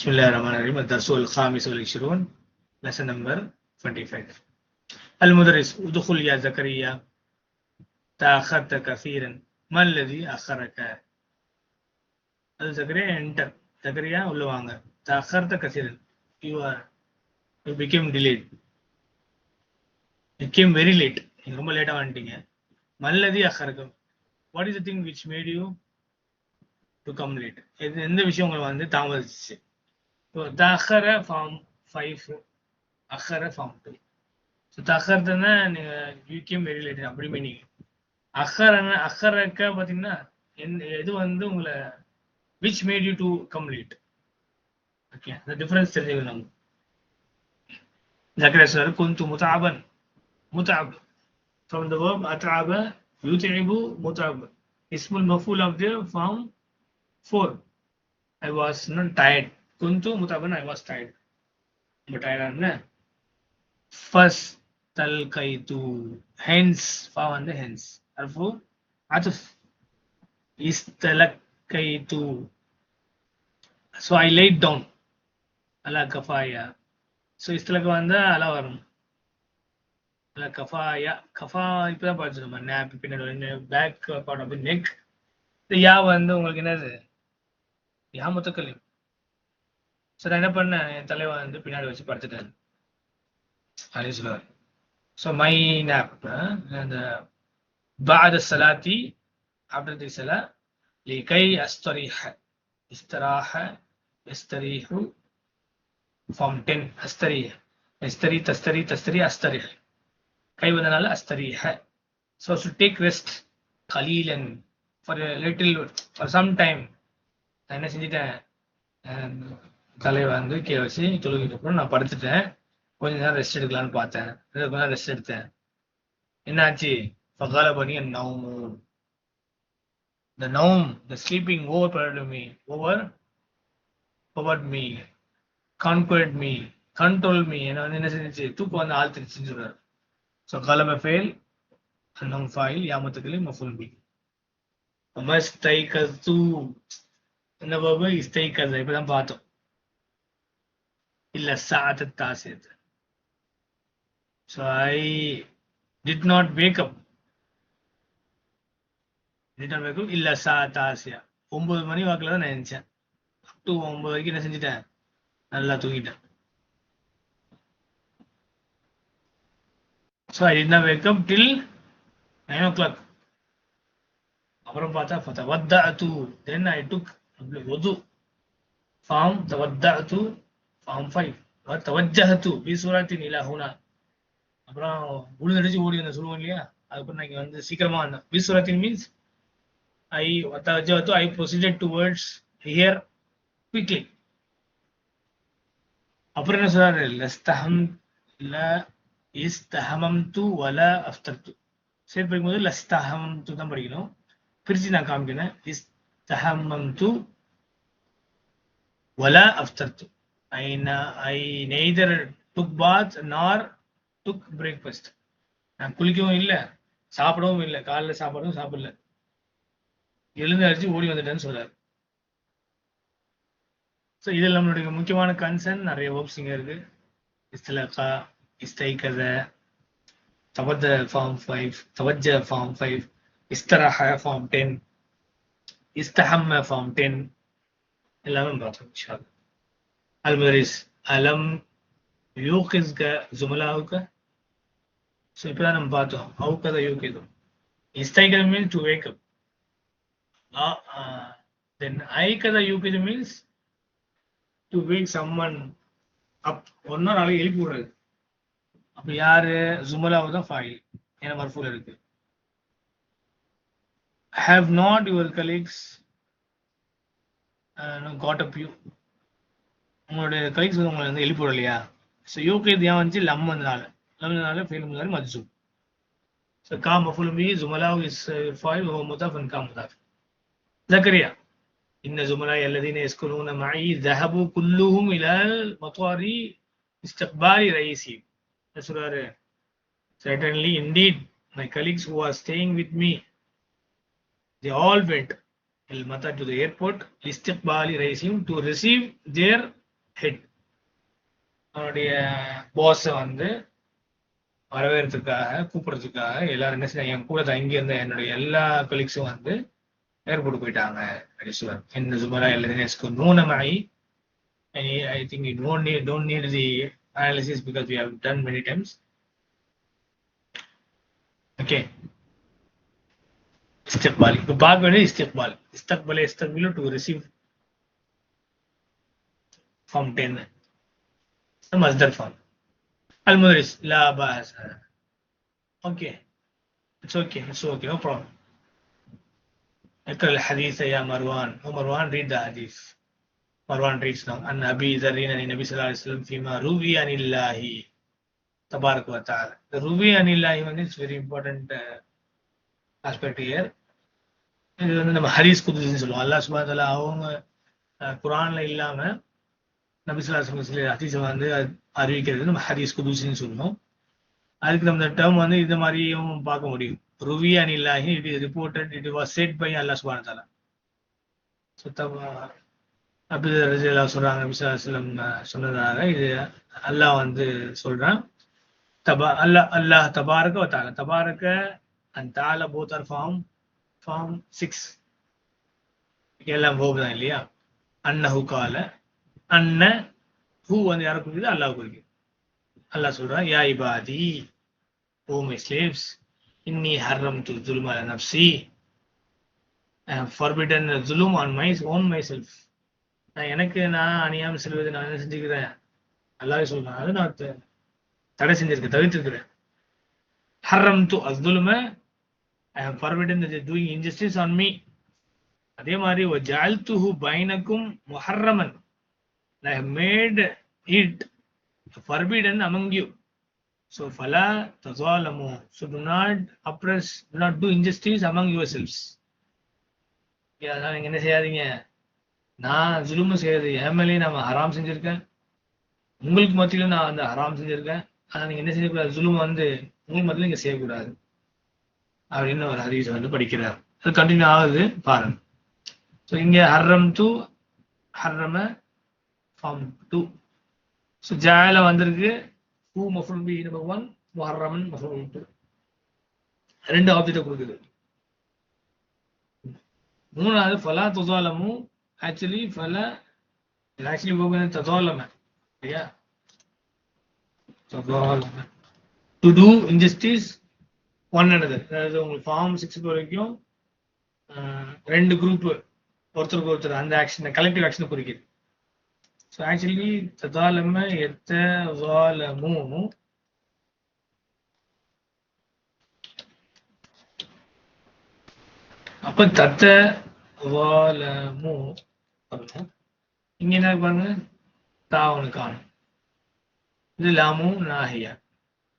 Bismillah ar-Rahman ar-Rahim. Darsul Khamis wal Ishrun, lesson number 25. Al-Mudarris, udkhul ya Zakariya, ta'akharta kafiran, ma alladhi akharaka? Al-Zakariya, enter. Zakariya, ullu vanga. Ta'akharta kafiran, you are, you became delayed. You came very late. நீங்க ரொம்ப லேட்டா வந்துட்டீங்க மல்லதி அகரகம் what is the thing which made you to come late எந்த விஷயம் உங்களை வந்து தாமதிச்சு இப்போ தஹர ஃபார்ம் ஃபைவ் அஹர ஃபார்ம் டூ ஸோ தஹர்னா நீங்க யூ வெரி லேட் அப்படி மீனிங் அஹரன அஹரக்க பார்த்தீங்கன்னா எது வந்து உங்களை which made you to complete okay அந்த டிஃபரன்ஸ் தெரிஞ்சுக்கணும் நம்ம. ஜக்கரியா சார் குந்து முதாபன். முதாப். From the verb at'aba yut'ibu mutab ismul maf'ul of the form 4 i was not tired குந்து mutaban ஐ வாஸ் டயர்ட் ரொம்ப டயர்டா இருந்தேன் ஃபஸ் தல் கை தூ ஹென்ஸ் ஃபா வந்து ஹென்ஸ் அர்ஃபு இஸ் தல கை தூ ஸோ ஐ லைட் டவுன் அலா கஃபாயா ஸோ இஸ்தலக்கு வந்தால் அலா வரும் அலா கஃபாயா கஃபா இப்போ தான் படிச்சிருமா நேப் பின்னாடி பேக் பாடம் அப்படி நெக் யா வந்து உங்களுக்கு என்னது யா மொத்தக்கல்யம் சரி என்ன பண்ணேன்? என் தலைவன் வந்து பின்னாடி வச்சு படுத்துட்டேன் அப்படின்னு சொல்லுவார். ஸோ மை நேப் அந்த பாத சலாத்தி அப்படின்றதுக்கு சில லிகை அஸ்தரிஹ இஸ்தராஹ இஸ்தரீஹு ஃபார்ம் டென் அஸ்தரி இஸ்தரி தஸ்தரி தஸ்தரி அஸ்தரிஹ. கை வந்தனால அஸ்தரிஹ. ஸோ சு take rest கலீலன் for little for some time நான் என்ன செஞ்சிட்டேன்? தலையை வந்து கீழே வச்சு தொழுகிட்டு அப்புறம் நான் படுத்துட்டேன். கொஞ்ச நேரம் ரெஸ்ட் எடுக்கலாம்னு பார்த்தேன். கொஞ்ச நேரம் ரெஸ்ட் எடுத்தேன். என்னாச்சு? ஃபகால பண்ணி நவும் த நவும் த sleeping over பரடு me over powered me conquered me control me என்ன வந்து என்ன செஞ்சிச்சு? தூக்கம் வந்து ஆழ்த்திருச்சுன்னு சொல்றாரு. So qalama fail annam fa'il ya mutakallim maf'ul bi. என்ன இந்த ஸ்டைக்கர் istaiqaza இப்பதான் பார்த்தோம். இல்ல சாத் தாசித் So I did not wake up. Did not wake up இல்ல சாத் தாசியா ஒன்பது மணி வாக்குல தான் நான் நினைச்சேன் அப் டு ஒன்பது வரைக்கும் என்ன செஞ்சுட்டேன் நல்லா தூங்கிட்டேன் So I did not wake up till 9 o'clock. அப்புறம் பார்த்தா ஃபதவத்தஅது then I took wudu form தவத்தஅது form 5 வத்தவஜ்ஜஹது பி சூரத்தின் இலா ஹுனா அப்புறம் உழுதடிச்சு ஓடி வந்த சொல்லுவோம் இல்லையா அதுக்கப்புறம் நான் இங்க வந்து சீக்கிரமா வந்தேன் பி சூரத்தின் means I வத்தவஜ்ஜஹது I proceeded towards here quickly அப்புறம் என்ன சொல்றாரு லஸ்தஹம் ல இஸ்தஹமம்து வல அஃப்தர்து சரி படிக்கும்போது லஸ்தஹமம்து தான் படிக்கணும் பிரிச்சு நான் காமிக்கிறேன் இஸ்தஹமம்து வல அஃப்தர்து I, I neither took bath nor took breakfast நான் குளிக்கவும் இல்லை சாப்பிடவும் இல்லை காலைல சாப்பாடும் சாப்பிடல. எழுந்து அடிச்சு ஓடி வந்துட்டேன்னு சொல்றாரு. ஸோ இதில் நம்மளுடைய முக்கியமான கன்சர்ன் நிறைய வேர்ப்ஸ் இங்கே இருக்கு. இஸ்தலகா இஸ்தைகத தவஜ ஃபார்ம் ஃபைவ் தவஜ ஃபார்ம் ஃபைவ் இஸ்தரஹ ஃபார்ம் டென் இஸ்தஹம்ம ஃபார்ம் டென் எல்லாமே பார்த்தோம் இன்ஷால்லா அல்மரிஸ் அலம் யூகிஸ்க ஜுமலாவுக்க ஸோ இப்போதான் நம்ம பார்த்தோம் அவுக்கத யூகிதும் இஸ்தைகத means to wake up then ஐக்கத யூகிதம் means to wake someone up ஒன்னொரு நாளைக்கு எழுப்பி விடுறது அப்போ யாரு ஜுமலாவு தான் ஃபாயில் என மர்ஃபூல் இருக்கு have not your colleagues got up you உங்களுடைய கலீக்ஸ் வந்து உங்களை வந்து எழுப்பி விடலையா ஸோ யூகே ஏன் வந்துச்சு லம் வந்தனால லம் வந்தனால ஃபெயில் முதலாளி மஜ்சூம் ஸோ கா மஃபுல் பி ஜுமலாவு இஸ் ஃபாயில் ஹோ முதாஃப் அன் கா முதாஃப் زكريا إن زملاء الذين يسكنون معي ذهبوا كلهم إلى المطار استقبال رئيسهم சொல்றாரு certainly indeed my colleagues who are staying with me they all went المطار to the airport لاستقبال رئيسهم to receive their head. அவனுடைய பாஸை வந்து வரவேறதுக்காக கூப்பிடுறதுக்காக எல்லாரும் என்ன செய்ய என் கூட தங்கி இருந்த என்னுடைய எல்லா கொலீக்ஸும் வந்து ஏர்போர்ட் போயிட்டாங்க அப்படின்னு சொல்லுவார் இந்த சுமரா எல்லாத்தையும் நூனமாயி I think it don't need don't need the analysis because we have done many times okay இஸ்திக்பால் இப்போ பார்க்க வேண்டியது இஸ்திக்பால் இஸ்தக்பல இஸ்தக்பிலு to receive form ten மஸ்தர் form المدرس لا بأس اوكي اتس اوكي اتس اوكي نو بروبلم اقرا الحديث يا مروان هو مروان read the hadith مروان reads now عن ابي ذر عن النبي صلى الله عليه وسلم فيما روي عن الله تبارك وتعالى the روي عن الله வந்து it's very important aspect here இது வந்து நம்ம ஹரிஸ் குதுசின்னு சொல்லுவோம் அல்லாஹ் சுப்ஹானஹு வ தஆலா அவங்க அஹ், குர்ஆன்ல இல்லாம நபிசுல்லாசம் ஹதீஸை வந்து அறிவிக்கிறது நம்ம ஹதீஸ் குதூசின்னு சொல்லுவோம். அதுக்கு நம்ம டேர்ம் வந்து இந்த மாதிரியும் பார்க்க முடியும். ருவி அன் இல்லாஹி it is reported it was said by Allah சுபான தாலா சுத்தமா அப்படி ரஜிலா சொல்கிறாங்க நபிசுல்லாஸ்லம் சொன்னதாக இது அல்லாஹ் வந்து சொல்கிறான் தபா அல்லாஹ் அல்லாஹ் தபாரக தபா இருக்க அண்ட் தால both are form form six எல்லாம் போகுதான் இல்லையா? அன்னஹு கால அண்ணன் ஹூ வந்து யாரை குறிக்குது? அல்லாஹ் குறிக்குது. அல்லாஹ் சொல்றான் யா இபாதி ஓ மை ஸ்லேவ்ஸ் இன்னி ஹர்ரம் து துலும் அல நப்சி forbidden have on my own my self நான் எனக்கு நான் அணியாமல் செல்வது நான் என்ன செஞ்சுக்கிறேன்? அல்லாஹ் சொல்றேன் அது நான் தடை செஞ்சிருக்கேன் தவிர்த்திருக்கிறேன். ஹர்ரம் து அஸ்துலும I have forbidden doing injustice on me. அதே மாதிரி ஜால்துஹு பைனக்கும் முஹர்ரமன். I have made it forbidden among you. So, fala tazalamu. So, do not oppress, do not do injustice among yourselves. Yeah, அதனால் நீங்க என்ன செய்யாதீங்க? நான் ஜுலுமு செய்யறது என் மேலேயும் நான் ஹராம் செஞ்சிருக்கேன். உங்களுக்கு மத்தியிலும் நான் வந்து ஹராம் செஞ்சிருக்கேன். ஆனால் நீங்க என்ன செய்யக்கூடாது? ஜுலும் வந்து உங்களுக்கு மத்தியிலும் நீங்க செய்யக்கூடாது. அப்படின்னு ஒரு ஹரீஸ் வந்து படிக்கிறார். அது கண்டினியூ ஆகுது. பாருங்க. ஸோ இங்க ஹர்ரம் டு ஹர்ரம ஃபார்ம் டூ ஸோ ஜால வந்திருக்கு. ஹூ மஃபுல் பி நம்பர் ஒன் முஹர்ரமன் மஃபுல் டூ ரெண்டு ஆப்ஜெக்டை கொடுக்குது. மூணாவது ஃபலா துசாலமு ஆக்சுவலி ஃபல ஆக்சுவலி போகுது. தசாலம இல்லையா to do injustice one another அதாவது உங்களுக்கு ஃபார்ம் சிக்ஸ் வரைக்கும் ரெண்டு குரூப் ஒருத்தருக்கு ஒருத்தர் அந்த ஆக்ஷன் கலெக்டிவ் ஆக்ஷனை குறிக்கிது. ஸோ ஆக்சுவலி ததாலம எத்த வாலமு அப்ப தத்த வாலமு அப்படின்னா இங்க என்ன பாருங்க தாவனு இது லாமு நாஹியா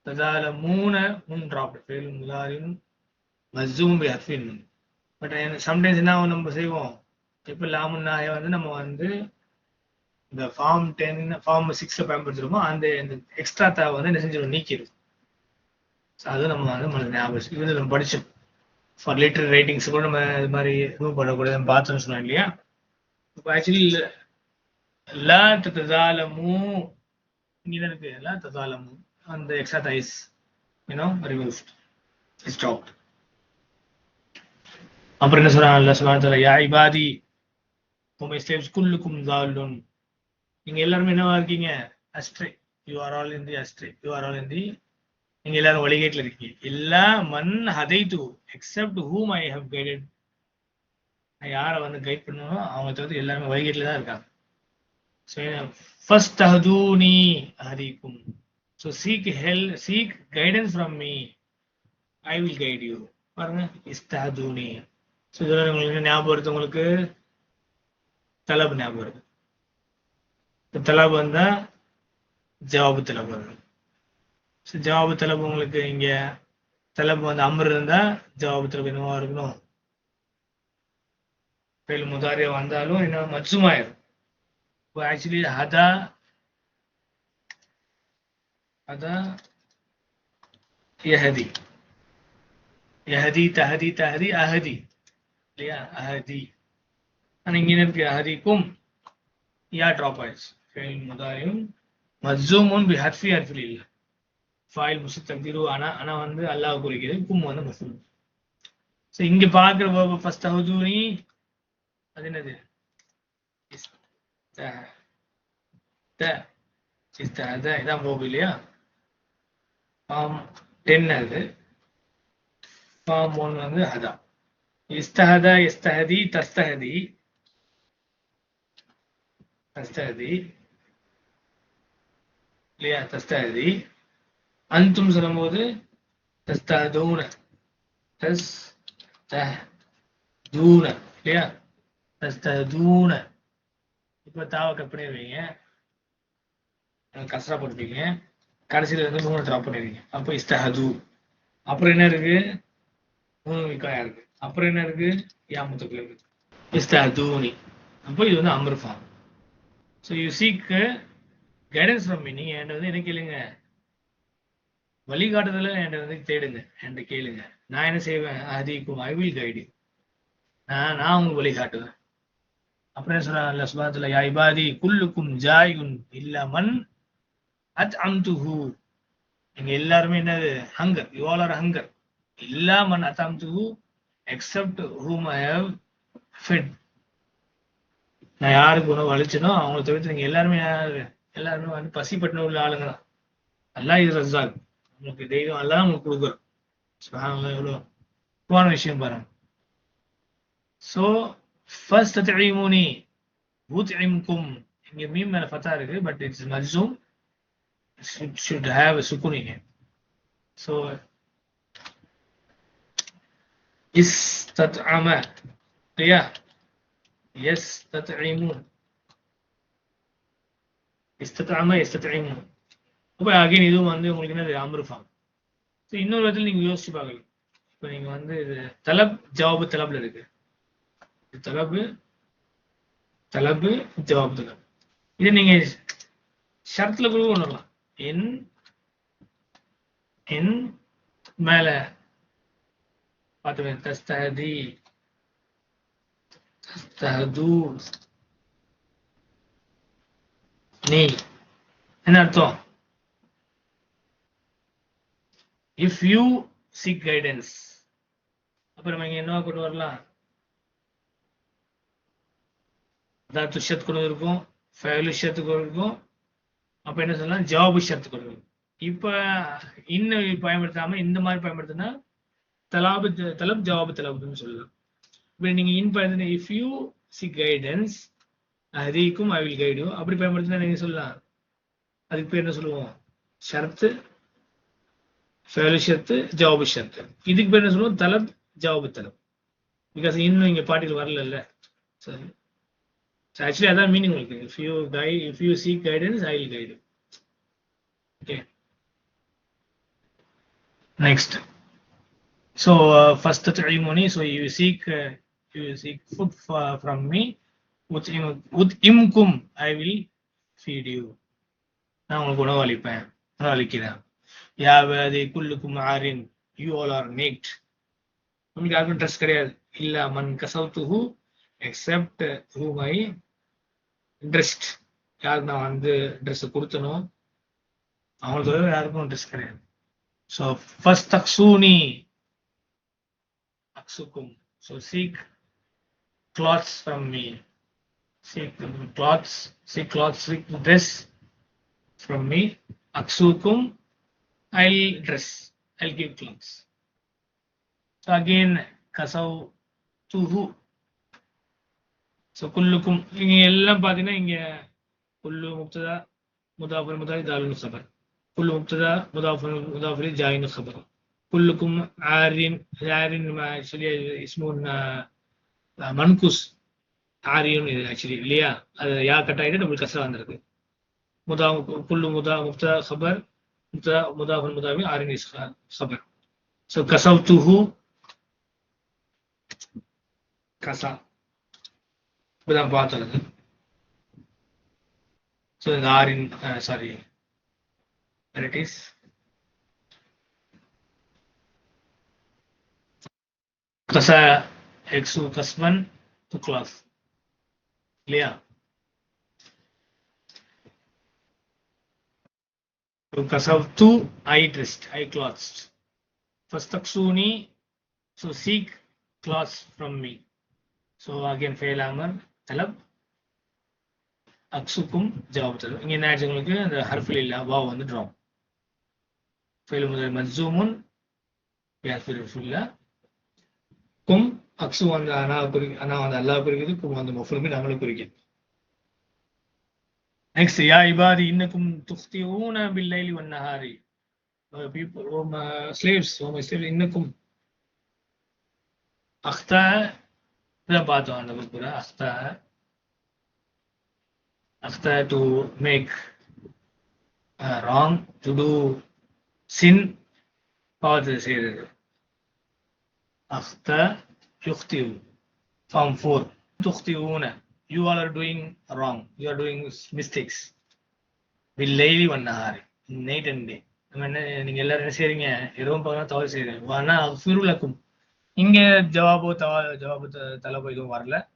ததால மூண மூணு டிராப் ஃபெயில் முதாரின் மஸ்ஜூம் பி ஹர்ஃபின் பட் சம்டைம்ஸ் என்ன ஆகும் நம்ம செய்வோம் இப்போ லாமு நாஹியா வந்து நம்ம வந்து இந்த ஃபார்ம் டென் ஃபார்ம் சிக்ஸ்ல பயன்படுத்துறோமோ அந்த இந்த எக்ஸ்ட்ரா தேவை வந்து என்ன செஞ்சிடும் நீக்கிடும் அது நம்ம வந்து மனசு ஞாபகம் இது நம்ம படிச்சோம். ஃபார் லிட்டர் ரைட்டிங்ஸ் கூட நம்ம இது மாதிரி ரிமூவ் பண்ணக்கூடாதுன்னு பார்த்தோம்னு சொன்னோம் இல்லையா? இப்போ ஆக்சுவலி லா ததாலமு இங்கே இருக்கு? லா ததாலமு அந்த extra these you know removed stopped அப்புறம் என்ன சொல்றாங்க அல்லா சுப்ஹானஹு யா இபாதி உமை ஸ்லேவ்ஸ் குல்லுக்கும் தாலுன் நீங்க எல்லாருமே என்னவா இருக்கீங்க? Astray. You are all in the astray. You are all in the நீங்க எல்லாரும் வழிகேட்டில் இருக்கீங்க. எல்லா மண் ஹதை to except whom I have guided நான் யாரை வந்து கைட் பண்ணணும் அவங்க தவிர்த்து எல்லாருமே வழிகேட்டில் தான் இருக்காங்க. ஸோ ஃபர்ஸ்ட் தஹதூனி ஹரிக்கும் so seek help seek guidance from me I will guide you பாருங்க. இஸ்தஹதூனி. ஸோ இதில் உங்களுக்கு என்ன ஞாபகம் வருது உங்களுக்கு? தலப் ஞாபகம் வருது. தலப் வந்தா ஜவாபு தலப் வரும். ஸோ ஜவாபு தலபு உங்களுக்கு இங்க தலைப்பு வந்து அமர் இருந்தா ஜவாபு தலப் என்னவா இருக்கணும்? ஃபெயில் முதாரியா வந்தாலும் என்ன மஜ்சுமாயிரும் இப்போ ஆக்சுவலி ஹதா ஹதா யஹதி. யஹதி தஹதி தஹதி அஹதி. இல்லையா? அஹதி. ஆனா இங்க இருக்கு? அஹதிக்கும் யா ட்ராப் ஆயிடுச்சு. ஃபைல் முதாயும் மஜ்ஜூமுன் பி ஹர்ஃபி ஹர்ஃபில் இல்ல ஃபாயில் முசு தக்தீரு ஆனா ஆனா வந்து அல்லாஹ் குறிக்கிறது கும் வந்து மஃபூல் ஸோ இங்க பார்க்குற வேர்பு ஃபர்ஸ்ட் ஹவுதூனி அது என்னது? இதான் போகும் இல்லையா? ஃபார்ம் டென் அது. ஃபார்ம் ஒன் வந்து அதான் இஸ்தஹதா இஸ்தஹதி தஸ்தஹதி. தஸ்தஹதி. இல்லையா தஸ்தாதி அந்தும் சொல்லும்போது தஸ்தாதூன தஸ் தூன இல்லையா தஸ்தூன இப்போ தாவை கட் பண்ணிடுவீங்க. கசரா போட்டுப்பீங்க. கடைசியில் இருந்து மூணு ட்ராப் பண்ணிடுவீங்க. அப்போ இஸ்தஹது அப்புறம் என்ன இருக்கு? மூணு விக்காயா இருக்கு. அப்புறம் என்ன இருக்கு? யாமத்துக்குள்ள இருக்கு. இஸ்தஹதூனி அப்போ இது வந்து Amar so you seek guidance from me நீங்கள் என்கிட்ட வந்து என்ன கேளுங்க? வழிகாட்டுதல என்கிட்ட வந்து தேடுங்க. என்கிட்ட கேளுங்க. நான் என்ன செய்வேன்? அதிக்கும் ஐ வில் கைடு நான் நான் உங்களுக்கு வழிகாட்டுவேன். அப்புறம் என்ன சொல்றாங்க? அல்ல சுபாத்துல யா இபாதி குல்லுக்கும் ஜாயுன் இல்லமன் அத் அம்துஹு நீங்க எல்லாருமே என்னது? Hunger you all are hunger இல்லாமன் அத் அம்துஹு except whom I have fed நான் யாருக்கு உணவு அழிச்சனோ அவங்களை தவிர்த்து நீங்க எல்லாருமே யாரு? எல்லாருமே வந்து பசிப்பட்டின உள்ள ஆளுங்க தான் அல்லாஹ் இது ரசாக். உங்களுக்கு தெய்வம் எல்லாம் உங்களுக்கு கொடுக்குறோம் சுப்ஹானல்லாஹ் எவ்வளோ முக்கியமான விஷயம் பாருங்க. ஸோ ஃபர்ஸ்ட் தத்இமுனி உத்இம்கும் இங்க மீம் மேல ஃபத்தா இருக்கு பட் இட்ஸ் மஜ்சூம் should should சுக்குனிங்க ஸோ இஸ் தத் ஆம இல்லையா எஸ் தத் yes tat'imun istat'ama அப்போ அகைன் இதுவும் வந்து உங்களுக்கு என்னது அமரு ஸோ இன்னொரு விதத்தில் நீங்கள் யோசிச்சு பார்க்கலாம் இப்போ நீங்கள் வந்து இது தலப் ஜவாபு தலப்பில் இருக்கு. தலப்பு தலப்பு ஜவாபு தலப். இது நீங்கள் ஷரத்தில் கூட கொண்டு வரலாம் என் என் மேல. பார்த்துவேன் தஸ்தஹதி தஸ்தஹது. நீ. என்ன அர்த்தம்? இஃப் யூ சீக் கைடன்ஸ் அப்புறம் நம்ம இங்க என்னவா கொண்டு வரலாம்? அதாவது துஷத்துக்கு இருக்கும் ஃபேலுஷத்துக்கு இருக்கும் அப்ப என்ன சொல்லலாம்? ஜவாபு ஷர்த்து கொடுக்கணும் இப்ப இன்னும் பயன்படுத்தாம இந்த மாதிரி பயன்படுத்தினா தலாபு ஜ- தலப் ஜவாபு தலபுன்னு சொல்லலாம். இப்ப நீங்க இன் பயன்படுத்தின இஃப் யூ சி கைடன்ஸ் ஹரிக்கும் ஐ வில் கைடு அப்படி பயன்படுத்தினா நீங்க சொல்லலாம். அதுக்கு பேர் என்ன சொல்லுவோம்? ஷர்த்து ஃபேலு ஷர்த்து ஜவாபு ஷர்த்து இதுக்கு பேர் என்ன சொல்லுவோம்? தலப் ஜவாபு தலம் பிகாஸ் இன்னும் இங்க பாட்டியில் வரல சரி ஸோ ஆக்சுவலி அதான் மீனிங் உங்களுக்கு. If you guide if you seek guidance I will guide okay next so first first ceremony so you seek you you seek food for, from உத்இம்- உத்இம்கும் ஐ வில் feed you. நான் உங்களுக்கு உணவு அளிப்பேன். உணவு அளிக்கிறேன். யாவது குல்லுக்கும் ஆரின் யூ ஆல் ஆர் நேக்ட் உங்களுக்கு யாருக்கும் ட்ரெஸ் கிடையாது. இல்ல மன் கசவுத்துஹு எக்ஸப்ட் ஹூ மை ட்ரெஸ்ட் யாருக்கு நான் வந்து ட்ரெஸ் கொடுத்தனோ அவங்களுக்கு யாருக்கும் ட்ரெஸ் கிடையாது. ஸோ ஃபர்ஸ்ட் அக்ஸூனி அக்ஸுக்கும் so seek clothes from me seek clothes seek clothes dress from me அக்சுக்கும் I'll dress I'll give clothes so again கசவ் துஹு ஸோ குல்லுக்கும் இங்க எல்லாம் பார்த்தீங்கன்னா இங்க குல்லு முப்ததா முதாஃபர் முதாஃபி தாலுல் சபர் குல்லு முப்ததா முதாஃபர் முதாஃபரி ஜாயின் சபர் குல்லுக்கும் ஆரின் ஆரின் ஆக்சுவலி இஸ்மூன் மன்குஸ் ஆரியும் இது ஆக்சுவலி இல்லையா? அது யா கட் ஆகிட்டு நம்மளுக்கு கசரா வந்திருக்கு முதா குல்லு முதா முப்தா சபர் முப்தா முதாஃபர் முதாஃபி ஆரின் இஸ் சபர். ஸோ கசவ் துஹு கசா. இப்போதான் பார்த்தது. ஸோ இந்த ஆரின் சாரி இட் இஸ் கச எக்ஸு கஸ்மன் டு கிளாஸ் இல்லையா? கசவ்து I dressed I clothes ஃபஸ்தக்ஸூனி so seek clothes from me so again fail அமர் தலப் அக்ஸுக்கும் ஜவாப் தரும் இங்க என்ன ஆயிடுச்சு உங்களுக்கு? அந்த ஹர்ஃபில் இல்ல வா வந்து ட்ராப் ஃபெயில் முதல் மஜ்சூமுன் யாஃபில் கும் அக்ஸு வந்து அனா குறிக்க அனா வந்து அல்லாஹ் குறிக்குது கும் வந்து மஃபுலுமின் அமலை குறிக்குது நெக்ஸ்ட் யா இபாதி இன்னக்கும் துஃப்தி ஊன பில்லைலி one people uh, people O slaves O slaves இன்னக்கும் அக்தா இதான் பார்த்தோம் அந்த புக் அக்தா அக்தா to make wrong to do sin பாவத்தை செய்யறது அக்தா யுக்திவ் ஃபார்ம் ஃபோர் துக்தியூன you all are doing wrong. You are doing mistakes. பில்லைலி ஹார் நைட் அண்ட் டே நம்ம என்ன நீங்க எல்லாரும் என்ன செய்றீங்க? இரவும் பகலும் தவறு செய்றீங்க. வானா ஃபிருலக்கும் இங்க ஜவாபோ தவா ஜவாபு த- எதுவும் வரல.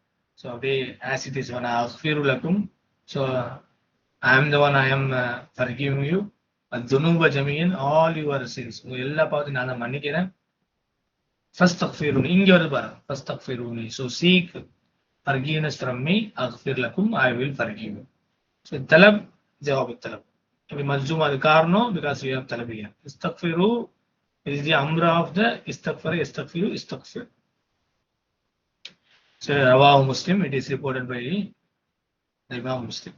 ஸோ அப்படியே ஆஸ் இட் இஸ் வானா ஃபிருலக்கும் ஸோ ஐ ஆம் த ஒன் ஐ ஆம் ஃபர்கிவிங் யூ துனுப ஜமீன். ஆல் யுவர் சின்ஸ் எல்லா பார்த்து நான் தான் மன்னிக்கிறேன். ஃபஸ்தக்ஃபிரூனி இங்க வருது பாருங்க ஃபஸ்தக்ஃபிரூனி so seek forgiveness from me அக்ஃபிர் லக்கும் ஐ வில் ஃபர்கிவ் ஸோ தலப் ஜவாப் தலப் இப்படி மஜ்ஜூம் அது காரணம் பிகாஸ் வி ஹவ் தலபியா இஸ்தக்ஃபிரு இஸ் தி அம்ரா ஆஃப் த இஸ்தக்ஃபர் இஸ்தக்ஃபிரு இஸ்தக்ஃபிர் so ரவாஹ் Muslim it is reported by imam Muslim